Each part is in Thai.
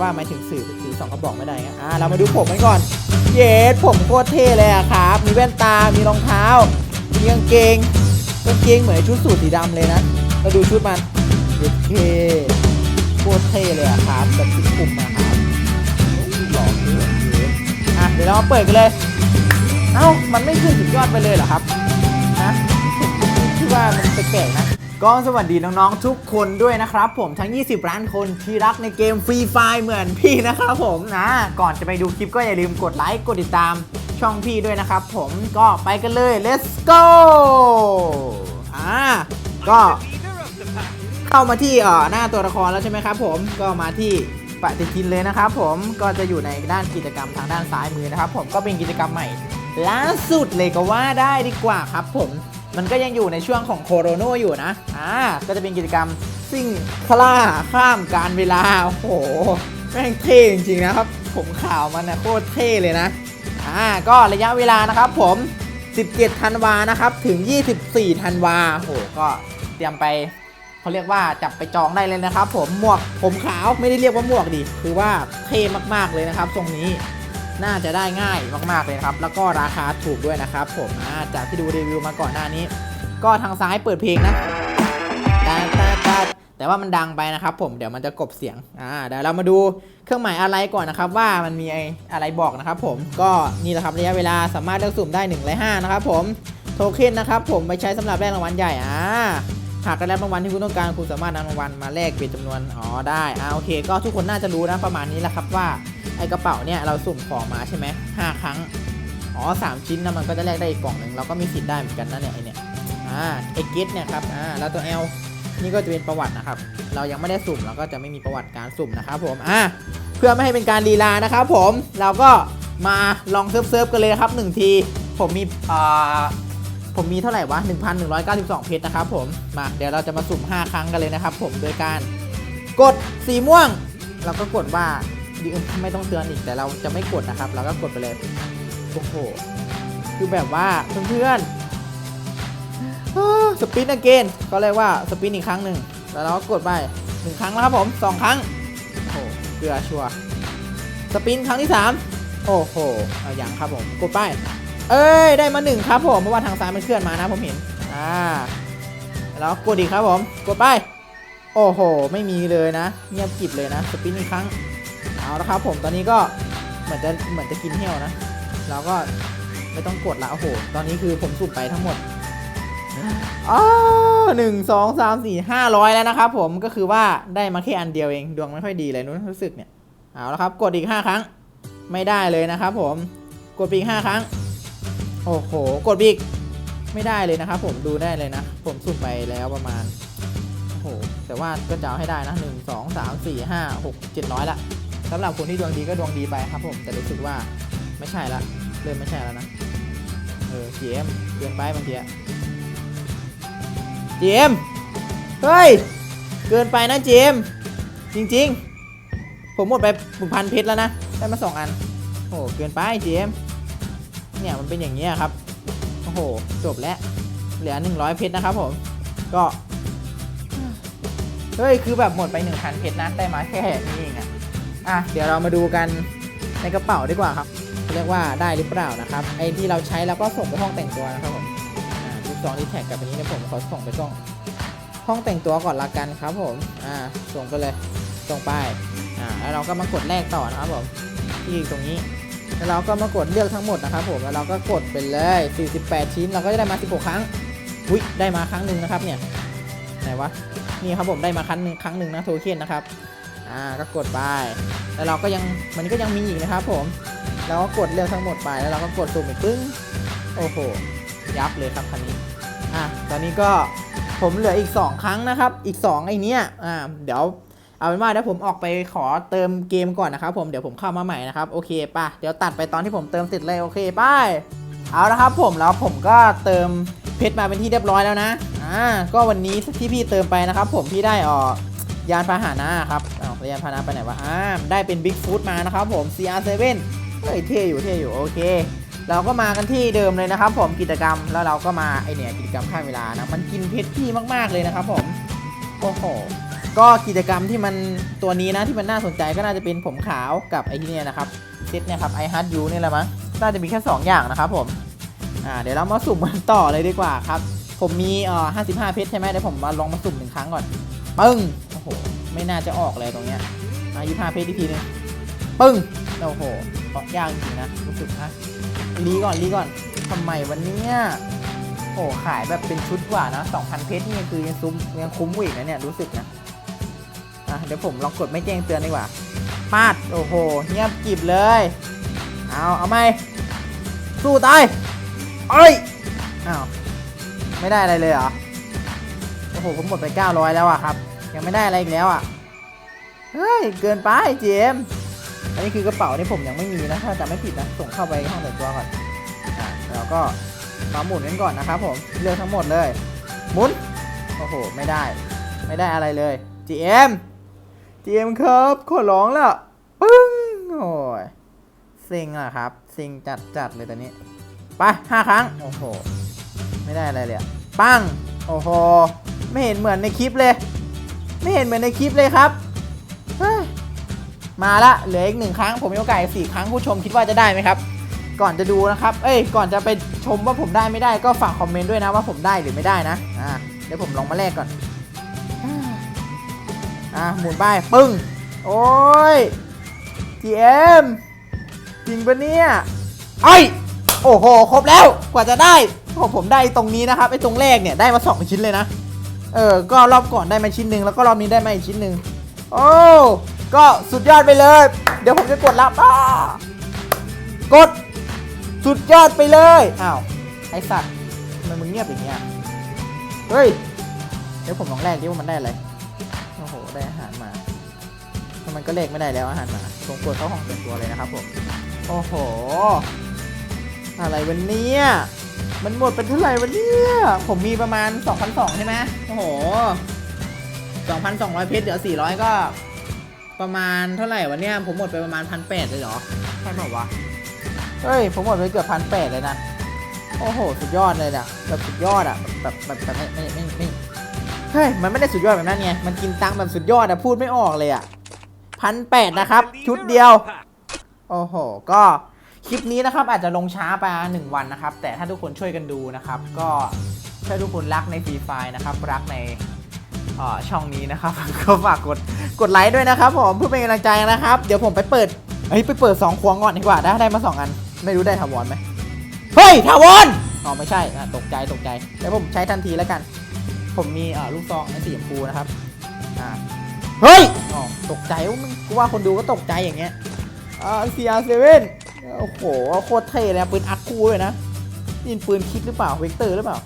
ว่าหมายถึงสื่อถือสองกระบอกไม่ได้อ่าเรามาดูผมกันก่อน เยสผมโคตรเท่เลยอะครับ มีแว่นตา มีรองเท้า มีกางเกงกางเกงเหมือนชุดสูทสีดำเลยนะ เราดูชุดมันเยสเท่โคตรเท่เลยอะครับแบบสีคุมอะครับหล่อเท่เยอะเดี๋ยวเรามาเปิดกันเลย เอ้า มันไม่ขึ้นสุดยอดไปเลยเหรอครับนะที่ว่ามันแปลกๆนะ ก็สวัสดีน้องๆทุกคนด้วยนะครับผมทั้ง 20 ล้านคนที่รักในเกมฟรีไฟเหมือนพี่นะครับผมนะ ก่อนจะไปดูคลิปก็อย่าลืมกดไลค์กดติดตามช่องพี่ด้วยนะครับผมก็ไปกันเลย let's go อ่าก็เข้ามาที่เอ่อหน้าตัวละครแล้วใช่ไหมครับผมก็มาที่ปฏิทินเลยนะครับผมก็จะอยู่ในด้านกิจกรรมทางด้านซ้ายมือนะครับผมก็เป็นกิจกรรมใหม่ล่าสุดเลยก็ว่าได้ดีกว่าครับผม มันก็ยังอยู่ในช่วงของโคโรโนอยู่นะ อ่า ก็จะเป็นกิจกรรมซิ่งคล่าข้ามการเวลา โอ้โห แม่งเท่จริงๆนะครับ ผมข่าวมันนะโคตรเท่เลยนะ อ่า ก็ระยะเวลานะครับผม 17 ธันวานะครับ ถึง 24 ธันวาโอ้โห ก็เตรียมไปเขาเรียกว่าจับไปจองได้เลยนะครับ ผม หมวกผมขาวไม่ได้เรียกว่าหมวกดิ คือว่าเท่มากๆเลยนะครับทรงนี้ น่าจะได้ง่ายมากๆเลยนะครับ แล้วก็ราคาถูกด้วยนะครับ ผมาจากที่ดูรีวิวมาก่อนหน้านี้ ก็ทางซ้ายเปิดเพลงนะตาตาตาแต่ว่ามันดังไปนะครับ ผมเดี๋ยวมันจะกบเสียงอ่าเดี๋ยวเรามาดูเครื่องหมายอะไรก่อนนะครับ ว่ามันมีอะไรบอกนะครับ ผมก็นี่แหละครับระยะเวลาสามารถเลือกสุ่มได้1ใน5นะครับ ผมโทเค็นนะครับ ผมไปใช้สำหรับแลกรางวัลใหญ่อ่าหากได้รับรางวัลที่คุณต้องการคุณสามารถนำรางวัลมาแลกเป็นจำนวนอ๋อได้อ่าโอเค ก็ทุกคนน่าจะรู้นะประมาณนี้แหละครับว่า ไอกระเป๋าเนี่ยเราสุ่มของมาใช่ไหมห้าครั้ง อ๋อสามชิ้นนะมันก็จะแลกได้อีกกล่องหนึ่งเราก็มีสิทธิ์ได้เหมือนกันนะเนี่ยไอเนี่ย อ่าไอเกตเนี่ยครับ อ่าแล้วตัว L นี่ก็จะเป็นประวัตินะครับ เรายังไม่ได้สุ่มเราก็จะไม่มีประวัติการสุ่มนะครับผม อ่าเพื่อไม่ให้เป็นการลีลานะครับผม เราก็มาลองเซิร์ฟเซิร์ฟกันเลยครับหนึ่งที ผมมี อ่า ผมมีเท่าไหร่วะ 1,192 เพชรนะครับผม มา เดี๋ยวเราจะมาสุ่ม 5 ครั้งกันเลยนะครับผม โดยการกดสีม่วง เราก็กดว่า ดีไม่ต้องเตือนอีกแต่เราจะไม่กดนะครับ เราก็กดไปเลยโอ้โหคือแบบว่าเพื่อนๆสปินอเกนก็เรียกว่าสปินอีกครั้งหนึ่งแล้วเราก็กดไปหนึ่งครั้งแล้วครับผมสองครั้งโอ้โหเกลือชัวสปินครั้งที่สามโอ้โหเอาอย่างครับผมกดไปเอ้ยได้มาหนึ่งครับผมเพราะว่าทางซ้ายมันเคลื่อนมานะผมเห็นอ่าแล้วกดอีกครับผมกดไป โอ้โห ไม่มีเลยนะ เงียบกิบเลยนะ สปินอีกครั้ง เอาละครับผมตอนนี้ก็เหมือนจะเหมือนจะกินเหี้ยวนะเราก็ไม่ต้องกดละโอ้โห ตอนนี้คือผมสุ่มไปทั้งหมดอ๋อหนึ่งสองสามสี่ห้าร้อยแล้วนะครับผมก็คือว่าได้มาแค่อันเดียวเองดวงไม่ค่อยดีเลยนู้นรู้สึกเนี่ยเอาละครับ กดอีกห้าครั้งไม่ได้เลยนะครับผมกดปอีกห้าครั้ง โอ้โห กดบิกไม่ได้เลยนะครับผมดูได้เลยนะ ผมสุ่มไปแล้วประมาณโอ้โหแต่ว่าก็จะเอาให้ได้นะหนึ่งสองสามสี่ห้าหกเจ็ดร้อยละ สำหรับคนที่ดวงดีก็ดวงดีไปครับผม แต่รู้สึกว่าไม่ใช่ละเริ่มไม่ใช่แล้วนะ เออเจมเกินไปบางทีอะเจมเฮ้ย เกินไปนะเจม จริง ๆ ผมหมดไปพันเพชรแล้วนะ ได้มาสองอัน โอ้โหเกินไปเจม เนี่ยมันเป็นอย่างนี้ครับ โอ้โห จบแล้ว เหลือ100เพชรนะครับผม ก็ เฮ้ย คือแบบหมดไป1,000เพชรนะ ได้มาแค่นี้เอง อะเดี๋ยวเรามาดูกันในกระเป๋าดีกว่าครับเรียกว่าได้หรือเปล่านะครับไอ้ที่เราใช้แล้วก็ส่งไปห้องแต่งตัวนะครับผมอ่าลูกซองที่แท็กกับอันนี้เนะผมขอส่งไปช่องห้องแต่งตัวก่อนละกันครับผมอ่าส่งไปเลยส่งไปอ่าแล้วเราก็มากดแลกต่อนะครับผมที่ตรงนี้แล้วเราก็มากดเลือกทั้งหมดนะครับผมแล้วเราก็กดไปเลย 48 ชิ้นเราก็จะได้มา 16 ครั้งอุ้ยได้มาครั้งหนึ่งนะครับเนี่ยไหนวะนี่ครับผมได้มาครั้งหนึ่งครั้งหนึ่งนะโทเค็นนะครับ อ่าก็กดไปแล้วเราก็ยังมันก็ยังมีอีกนะครับผมเราก็กดเลือกทั้งหมดไปแล้วเราก็กดสุ่มอีกปึ้งโอ้โหยับเลยครับคันนี้อะตอนนี้ก็ผมเหลืออีก 2 ครั้งนะครับ อีก 2 ไอ้เนี้ยอ่าเดี๋ยวเอาเป็นว่าเดี๋ยวผมออกไปขอเติมเกมก่อนนะครับผมเดี๋ยวผมเข้ามาใหม่นะครับโอเคป่ะเดี๋ยวตัดไปตอนที่ผมเติมเสร็จเลยโอเคป้ายเอาละครับผมแล้วผมก็เติมเพชรมาเป็นที่เรียบร้อยแล้วนะอ่าก็วันนี้ที่พี่เติมไปนะครับผมพี่ได้ออก ยานพาหนะครับอ้าวยานพาหนะไปไหนวะอ่าได้เป็นบิ๊กฟูดมานะครับผม CR7 เฮ้ยเท่อยู่เท่อยู่โอเค เราก็มากันที่เดิมเลยนะครับ ผมกิจกรรมแล้วเราก็มาไอเนี่ยกิจกรรมข้ามเวลานะมันกินเพชรพี่มากๆเลยนะครับผมโอ้โหก็กิจกรรมที่มันตัวนี้นะที่มันน่าสนใจก็น่าจะเป็นผมขาวกับไอที่เนี่ยนะครับเซตเนี่ยครับไอฮัทยูนี่แหละมั้งน่าจะมีแค่ 2 อย่างนะครับผมอ่าเดี๋ยวเรามาสุ่มกันต่อเลยดีกว่าครับ ผมมีเอ่อ55เพชรใช่ไหมเดี๋ยวผมมาลองมาสุ่มหนึ่งครั้งก่อนปึ้ง หไม่น่าจะออกเลยตรงเนี้ยอะ25เพชรอีกทีนึงปึ้งโอ้โหออกยากจริงนะรู้สึกนะรีก่อนรีก่อนทำไมวันนี้โอ้ขายแบบเป็นชุดกว่านะ2,000เพชรนี่คือยังซุ้มยังคุ้มกว่าอีกนะเนี่ยรู้สึกนะอะเดี๋ยวผมลองกดไม่แจ้งเตือนดีกว่าปาดโอ้โหเงียบกิบเลยเอาเอาไหมสู้ตายเอ้ยอ้าวไม่ได้อะไรเลยเหรอโอ้โหผมหมดไป 900 แล้วอะครับ ยังไม่ได้อะไรอีกแล้วอะ เฮ้ย เกินไปเจม อันนี้คือกระเป๋าที่ผมยังไม่มีนะ ถ้าจะไม่ผิดนะ ส่งเข้าไปห้องแต่งตัวก่อนอะแล้วก็มาหมุนกันก่อนนะครับผม เลือกทั้งหมดเลย หมุน โอ้โห ไม่ได้ ไม่ได้อะไรเลย GM GM ครับขอร้องละปึ้ง โอ้ยซิงอะครับซิงจัดจัดเลยตอนนี้ ไปห้าครั้ง โอ้โห ไม่ได้อะไรเลยอะปัง โอ้โห ไม่เห็นเหมือนในคลิปเลย ไม่เห็นเหมือนในคลิปเลยครับ มาละเหลืออีกหนึ่งครั้ง ผมมีโอกาสสี่ครั้งผู้ชมคิดว่าจะได้ไหมครับ ก่อนจะดูนะครับ เอ้ย ก่อนจะไปชมว่าผมได้ไม่ได้ก็ฝากคอมเมนต์ด้วยนะว่าผมได้หรือไม่ได้นะ อ่า เดี๋ยวผมลองมาแลกก่อน อะหมุนไปปึ้ง โอ้ย GM จริงปะเนี่ยไอ้ยโอ้โห ครบแล้ว กว่าจะได้โอ้ผมได้ตรงนี้นะครับไอ้ตรงแรกเนี่ยได้มาสองชิ้นเลยนะ เออ ก็รอบก่อนได้มาชิ้นหนึ่งแล้วก็รอบนี้ได้มาอีกชิ้นหนึ่งโอ้ ก็สุดยอดไปเลย เดี๋ยวผมจะกดรับอ้ากด สุดยอดไปเลย อ้าว ไอสัตว์ทำไมมึงเงียบอย่างเงี้ย เฮ้ย เดี๋ยวผมลองแลกดิว่ามันได้อะไร โอ้โห ได้อาหารมาแล้วมันก็เลขไม่ได้แล้วอาหารมาผมกดเข้าห้องเปลี่ยนตัวเลยนะครับผม โอ้โห อะไรวันนี้ มันหมดเป็นเท่าไหร่วันนี้ผมมีประมาณ 2,200ใช่ไหมโอ้โห 2,200 เพชรเดี๋ยว400 ก็ ประมาณเท่าไหร่วันเนี้ยผมหมดไปประมาณ 1,800 เลยเหรอ ใช่เปล่าวะ เฮ้ย ผมหมดไปเกือบ 1,800 เลยนะ โอ้โห สุดยอดเลยอะแบบสุดยอดอะแบบแบบแบบไม่ไม่ไม่ไม่เฮ้ย มันไม่ได้สุดยอดแบบนั้นไง มันกินตังค์แบบสุดยอดอะพูดไม่ออกเลยอะพันแปดนะครับ ชุดเดียว โอ้โห ก็ คลิปนี้นะครับอาจจะลงช้าไปหนึ่งวันนะครับ แต่ถ้าทุกคนช่วยกันดูนะครับ ก็ถ้าทุกคนรักในฟรีไฟนะครับ รักในช่องนี้นะครับ ก็ฝากกดกดไลค์ด้วยนะครับผมเพื่อเป็นกำลังใจนะครับ เดี๋ยวผมไปเปิดเฮ้ยไปเปิดสองควงก่อนดีกว่าได้ได้มาสองอัน ไม่รู้ได้ถาวรไหมเฮ้ยถาวรอ๋อไม่ใช่ตกใจตกใจเดี๋ยวผมใช้ทันทีแล้วกัน ผมมีลูกซองในสีชมพูนะครับอ่าเฮ้ยอ๋อตกใจว่ามันกูว่าคนดูก็ตกใจอย่างเงี้ยอ่า CR7 โอ้โหโคตรเท่เลยนะปืนอัดคู่เลยนะนี่ปืนคิดหรือเปล่าเวกเตอร์หรือเปล่า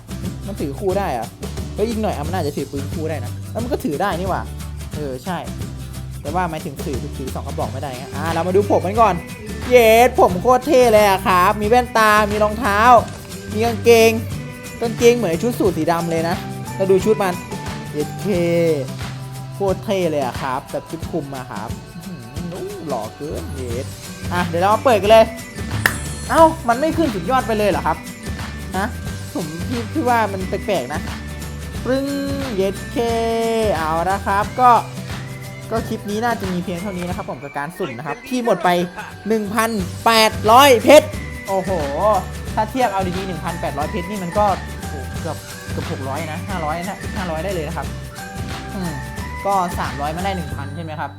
มันถือคู่ได้อะเฮ้ยอีกหน่อยอะมันน่าจะถือปืนคู่ได้นะแล้วมันก็ถือได้นี่หว่าเออใช่ แต่ว่าหมายถึงถือถือสองกระบอกไม่ได้ไงอ่าเรามาดูผมกันก่อน เยสผมโคตรเท่เลยอะครับ มีแว่นตา มีรองเท้า มีกางเกงกางเกงเหมือนชุดสูทสีดำเลยนะแล้วดูชุดมันเย็ดเคโคตรเท่เลยอะครับแบบชุดคลุมอะครับหล่อเกินเย็ด อะเดี๋ยวเรามาเปิดกันเลย เอ้า มันไม่ขึ้นสุดยอดไปเลยเหรอครับฮะผมพี่พี่ว่ามันแปลกๆนะปรึ้งเย็ดเคเอาละครับ ก็ก็คลิปนี้น่าจะมีเพียงเท่านี้นะครับผมกับการสุ่มนะครับ ที่หมดไป 1,800 เพชรโอ้โห ถ้าเทียบเอาดีๆ1,800 เพชรนี่มันก็เกือบเกือบ600 นะ 500นะ500 ได้เลยนะครับ อืม ก็ 300มาได้ 1,000 ใช่ไหมครับ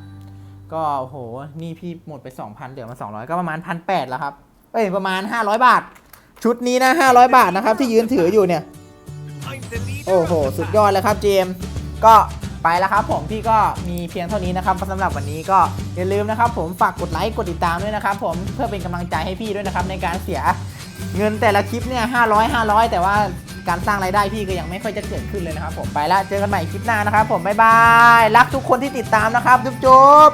ก็โอ้โหนี่พี่หมดไป 2,000 เหลือมา 200 ก็ประมาณ 1,800แล้วครับ เอ้ย ประมาณ 500 บาท ชุดนี้นะ 500 บาทนะครับ ที่ยืนถืออยู่เนี่ย โอ้โห สุดยอดเลยครับเจมก็ไปแล้วครับผมพี่ก็มีเพียงเท่านี้นะครับสำหรับวันนี้ก็อย่าลืมนะครับ ผมฝากกดไลค์กดติดตามด้วยนะครับ ผมเพื่อเป็นกำลังใจให้พี่ด้วยนะครับในการเสียเงินแต่ละคลิปเนี่ย500 500แต่ว่า การสร้างรายได้พี่ก็ยังไม่ค่อยจะเกิดขึ้นเลยนะครับผมไปแล้วเจอกันใหม่คลิปหน้านะครับผมบ๊ายบายรักทุกคนที่ติดตามนะครับจุ๊บ